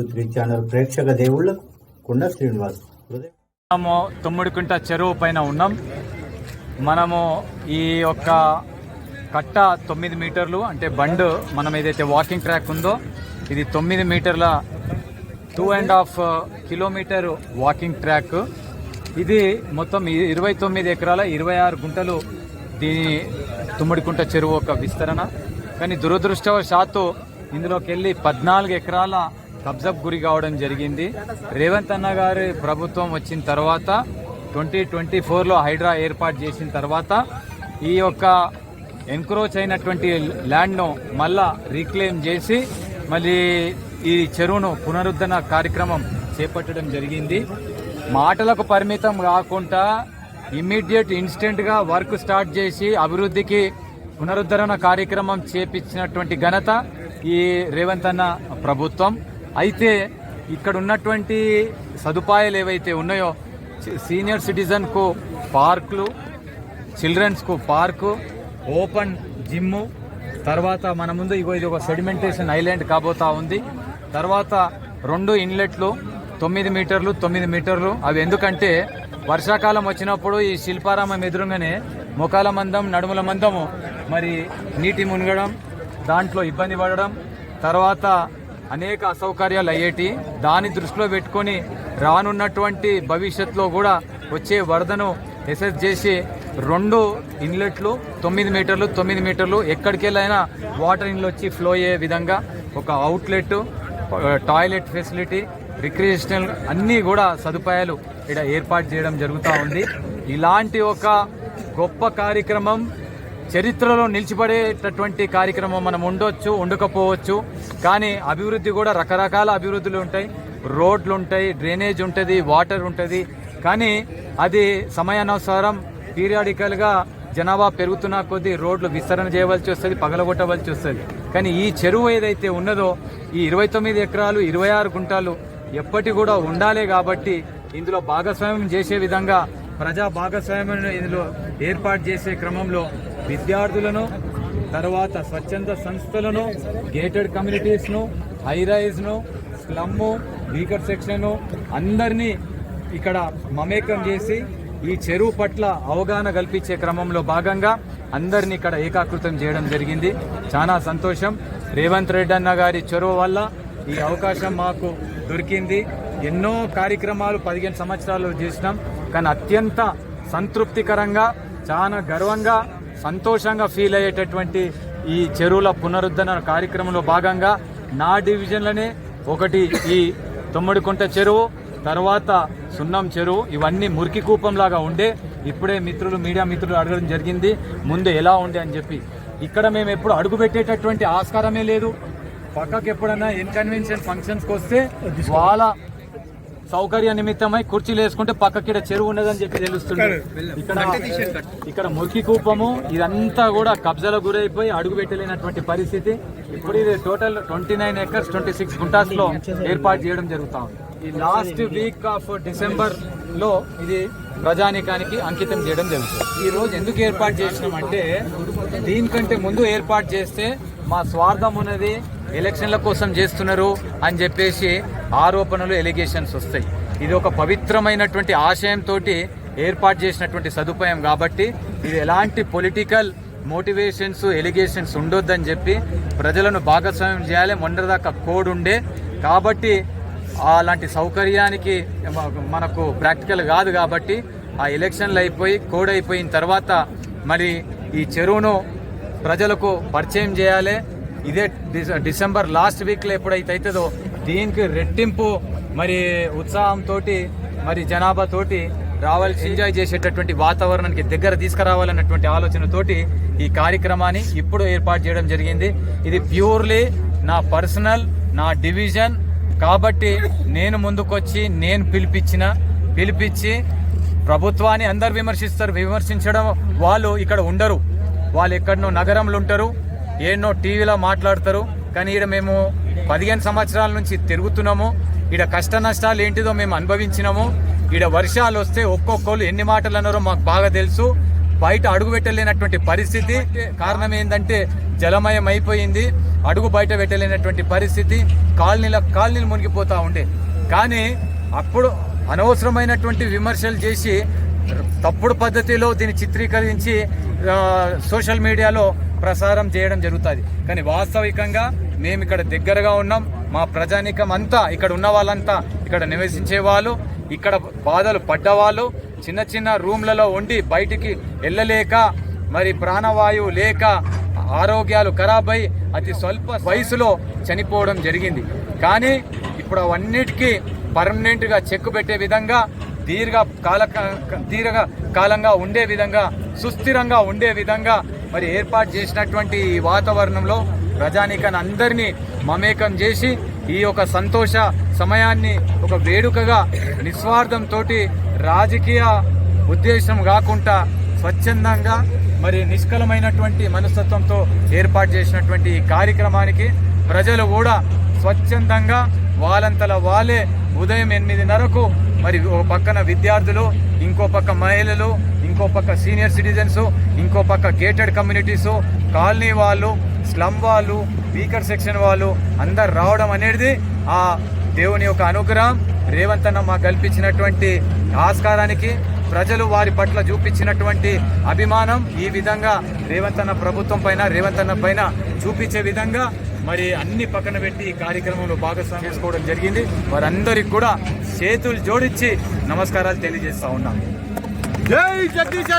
Two three channel ప్రేక్షక దేవుళ్ళకు కొండ శ్రీనివాస్ మనము తొమ్మిడికుంట చెరువు పైన ఉన్నాం. మనము ఈ యొక్క కట్ట తొమ్మిది మీటర్లు అంటే బండ్ మనం ఏదైతే వాకింగ్ ట్రాక్ ఉందో ఇది తొమ్మిది మీటర్ల two and half kilometer walking track ఇది మొత్తం ఇరవై తొమ్మిది ఎకరాల ఇరవై ఆరు గుంటలు దీని తుమ్మిడికుంట చెరువు ఒక విస్తరణ. కానీ దురదృష్టవశాత్తు ఇందులోకి వెళ్ళి పద్నాలుగు ఎకరాల కబ్జాకు గురి కావడం జరిగింది. రేవంత్ అన్న గారి ప్రభుత్వం వచ్చిన తర్వాత ట్వంటీ ట్వంటీ ఫోర్లో హైడ్రా ఏర్పాటు చేసిన తర్వాత ఈ యొక్క ఎన్క్రోచ్ అయినటువంటి ల్యాండ్ను మళ్ళా రీక్లెయిమ్ చేసి మళ్ళీ ఈ చెరువును పునరుద్ధరణ కార్యక్రమం చేపట్టడం జరిగింది. మాటలకు పరిమితం కాకుండా ఇమ్మీడియట్ ఇన్స్టెంట్గా వర్క్ స్టార్ట్ చేసి అభివృద్ధికి పునరుద్ధరణ కార్యక్రమం చేపించినటువంటి ఘనత ఈ రేవంత్ అన్న ప్రభుత్వం. అయితే ఇక్కడ ఉన్నటువంటి సదుపాయాలు ఏవైతే ఉన్నాయో సీనియర్ సిటిజన్కు పార్కులు చిల్డ్రన్స్కు పార్కు ఓపెన్ జిమ్ తర్వాత మన ముందు ఇగో ఇది ఒక సెడిమెంటేషన్ ఐలాండ్ కాబోతా ఉంది. తర్వాత రెండు ఇన్లెట్లు తొమ్మిది మీటర్లు తొమ్మిది మీటర్లు. అవి ఎందుకంటే వర్షాకాలం వచ్చినప్పుడు ఈ శిల్పారామం ఎదురుగానే ముఖాల మందం నడుముల మందము మరి నీటి మునగడం దాంట్లో ఇబ్బంది పడడం తర్వాత అనేక అసౌకర్యాలు అయ్యేటి దాన్ని దృష్టిలో పెట్టుకొని రానున్నటువంటి భవిష్యత్తులో కూడా వచ్చే వరదను ఎసెస్ చేసి రెండు ఇన్లెట్లు తొమ్మిది మీటర్లు తొమ్మిది మీటర్లు ఎక్కడికి వెళ్ళైనా వాటర్ ఇన్లు వచ్చి ఫ్లో అయ్యే విధంగా ఒక అవుట్లెట్ టాయిలెట్ ఫెసిలిటీ రిక్రియేషనల్ అన్నీ కూడా సదుపాయాలు ఇక్కడ ఏర్పాటు చేయడం జరుగుతూ ఉంది. ఇలాంటి ఒక గొప్ప కార్యక్రమం చరిత్రలో నిలిచిపడేటటువంటి కార్యక్రమం మనం ఉండొచ్చు ఉండకపోవచ్చు. కానీ అభివృద్ధి కూడా రకరకాల అభివృద్ధులు ఉంటాయి. రోడ్లు ఉంటాయి డ్రైనేజ్ ఉంటుంది వాటర్ ఉంటుంది. కానీ అది సమయానుసారం పీరియాడికల్గా జనాభా పెరుగుతున్న కొద్దీ రోడ్లు విస్తరణ చేయవలసి వస్తుంది పగలగొట్టవలసి వస్తుంది. కానీ ఈ చెరువు ఏదైతే ఉన్నదో ఈ ఇరవై తొమ్మిది ఎకరాలు ఇరవై ఆరు గుంటాలు ఎప్పటి కూడా ఉండాలి కాబట్టి ఇందులో భాగస్వామ్యం చేసే విధంగా ప్రజా భాగస్వామ్యం ఇందులో ఏర్పాటు చేసే క్రమంలో విద్యార్థులను తర్వాత స్వచ్ఛంద సంస్థలను గేటెడ్ కమ్యూనిటీస్ను హైరైజ్ను స్లమ్ము వీకర్ సెక్షన్ను అందరినీ ఇక్కడ మమేకం చేసి ఈ చెరువు పట్ల అవగాహన కల్పించే క్రమంలో భాగంగా అందరినీ ఇక్కడ ఏకాకృతం చేయడం జరిగింది. చాలా సంతోషం. రేవంత్ రెడ్డి అన్న గారి చొరవ వల్ల ఈ అవకాశం మాకు దొరికింది. ఎన్నో కార్యక్రమాలు పదిహేను సంవత్సరాలు చేసినాం. కానీ అత్యంత సంతృప్తికరంగా చాలా గర్వంగా సంతోషంగా ఫీల్ అయ్యేటటువంటి ఈ చెరువుల పునరుద్ధరణ కార్యక్రమంలో భాగంగా నా డివిజన్లోనే ఒకటి ఈ తొమ్మిడికుంట చెరువు తర్వాత సున్నం చెరువు ఇవన్నీ మురికి కూపంలాగా ఉండే ఇప్పుడే మిత్రులు మీడియా మిత్రులు అడగడం జరిగింది ముందు ఎలా ఉండే అని చెప్పి. ఇక్కడ మేము ఎప్పుడు అడుగు పెట్టేటటువంటి ఆస్కారమే లేదు. పక్కకి ఎప్పుడన్నా ఇన్కన్వీనియన్స్ ఫంక్షన్స్కి వస్తే వాళ్ళ సౌకర్య నిమిత్తమై కుర్చీలు వేసుకుంటే పక్కకి ఇక్కడ చెరువు ఉన్నదని చెప్పి తెలుస్తుంది. ఇక్కడ ఇక్కడ మురికి కూపము ఇదంతా కూడా కబ్జాలకు గురైపోయి అడుగు పెట్టలేనటువంటి పరిస్థితి. ఇప్పుడు ఇది total twenty nine acres twenty six గుంటాస్లో ఏర్పాటు చేయడం జరుగుతా ఉంది. ఈ లాస్ట్ వీక్ ఆఫ్ డిసెంబర్లో ఇది ప్రజానికానికి అంకితం చేయడం జరుగుతుంది. ఈరోజు ఎందుకు ఏర్పాటు చేసినామంటే దీనికంటే ముందు ఏర్పాటు చేస్తే మా స్వార్థం ఉన్నది ఎలక్షన్ల కోసం చేస్తున్నారు అని చెప్పేసి ఆరోపణలు ఎలిగేషన్స్ వస్తాయి. ఇది ఒక పవిత్రమైనటువంటి ఆశయంతో ఏర్పాటు చేసినటువంటి సదుపాయం కాబట్టి ఇది ఎలాంటి పొలిటికల్ మోటివేషన్స్ ఎలిగేషన్స్ ఉండొద్దని చెప్పి ప్రజలను భాగస్వామ్యం చేయాలి. మొండదాకా కోడ్ ఉండే. కాబట్టి అలాంటి సౌకర్యానికి మనకు ప్రాక్టికల్ కాదు కాబట్టి ఆ ఎలక్షన్లు అయిపోయి కోడ్ అయిపోయిన తర్వాత మరి ఈ చెరువును ప్రజలకు పరిచయం చేయాలి. ఇదే డిస- డిసెంబర్ లాస్ట్ వీక్లో ఎప్పుడైతే అవుతుందో దీనికి రెట్టింపు మరి ఉత్సాహంతో మరి జనాభాతోటి రావాలి ఎంజాయ్ చేసేటటువంటి వాతావరణానికి దగ్గర తీసుకురావాలన్నటువంటి ఆలోచనతోటి ఈ కార్యక్రమాన్ని ఇప్పుడు ఏర్పాటు చేయడం జరిగింది. ఇది ప్యూర్లీ నా పర్సనల్ నా డివిజన్ కాబట్టి నేను ముందుకొచ్చి నేను పిలిపించిన పిలిపించి ప్రభుత్వాన్ని అందరు విమర్శిస్తారు. విమర్శించడం వాళ్ళు ఇక్కడ ఉండరు. వాళ్ళు ఎక్కడనో నగరంలో ఉంటారు. ఏన్నో టీవీలో మాట్లాడతారు. కానీ ఈడ మేము పదిహేను సంవత్సరాల నుంచి తిరుగుతున్నాము. ఈడ కష్ట నష్టాలు ఏంటిదో మేము అనుభవించినాము. ఈడ వర్షాలు వస్తే ఒక్కొక్కరు ఎన్ని మాటలు అన్నారో మాకు బాగా తెలుసు. బయట అడుగు పెట్టలేనటువంటి పరిస్థితి. కారణం ఏంటంటే జలమయం అయిపోయింది అడుగు బయట పెట్టలేనటువంటి పరిస్థితి. కాలనీల కాలనీలు మునిగిపోతూ ఉండే. కానీ అప్పుడు అనవసరమైనటువంటి విమర్శలు చేసి తప్పుడు పద్ధతిలో దీన్ని చిత్రీకరించి సోషల్ మీడియాలో ప్రసారం చేయడం జరుగుతుంది. కానీ వాస్తవికంగా మేము ఇక్కడ దగ్గరగా ఉన్నాం. మా ప్రజానికం అంతా ఇక్కడ ఉన్న వాళ్ళంతా ఇక్కడ నివసించే వాళ్ళు ఇక్కడ బాధలు పడ్డవాళ్ళు చిన్న చిన్న రూమ్లలో ఉండి బయటికి వెళ్ళలేక మరి ప్రాణవాయువు లేక ఆరోగ్యాలు ఖరాబై అతి స్వల్ప వయసులో చనిపోవడం జరిగింది. కానీ ఇప్పుడు అవన్నిటికీ పర్మనెంట్గా చెక్ పెట్టే విధంగా దీర్ఘ కాల దీర్ఘ కాలంగా ఉండే విధంగా సుస్థిరంగా ఉండే విధంగా మరి ఏర్పాటు చేసినటువంటి ఈ వాతావరణంలో ప్రజానీకాన్ని అందరినీ మమేకం చేసి ఈ యొక్క సంతోష సమయాన్ని ఒక వేడుకగా నిస్వార్థంతో రాజకీయ ఉద్దేశం కాకుండా స్వచ్ఛందంగా మరి నిష్కలమైనటువంటి మనస్తత్వంతో ఏర్పాటు చేసినటువంటి ఈ కార్యక్రమానికి ప్రజలు కూడా స్వచ్ఛందంగా వాళ్ళంతల వాళ్ళే ఉదయం ఎనిమిదిన్నరకు మరి ఓ పక్కన విద్యార్థులు ఇంకో పక్క మహిళలు ఇంకో పక్క సీనియర్ సిటిజన్స్ ఇంకో పక్క గేటెడ్ కమ్యూనిటీస్ కాలనీ వాళ్ళు స్లమ్ వాళ్ళు వీకర్ సెక్షన్ వాళ్ళు అందరు రావడం అనేది ఆ దేవుని యొక్క అనుగ్రహం. రేవంత్ అన్న మాకు కల్పించినటువంటి ఆస్కారానికి ప్రజలు వారి పట్ల చూపించినటువంటి అభిమానం ఈ విధంగా రేవంత్ అన్న ప్రభుత్వం పైన రేవంత్ అన్న పైన చూపించే విధంగా మరి అన్ని పక్కన పెట్టి ఈ కార్యక్రమంలో భాగస్వామ్యం చేసుకోవడం జరిగింది. వారందరికి కూడా చేతులు జోడించి నమస్కారాలు తెలియజేస్తా ఉన్నాం. జై జగదీశ్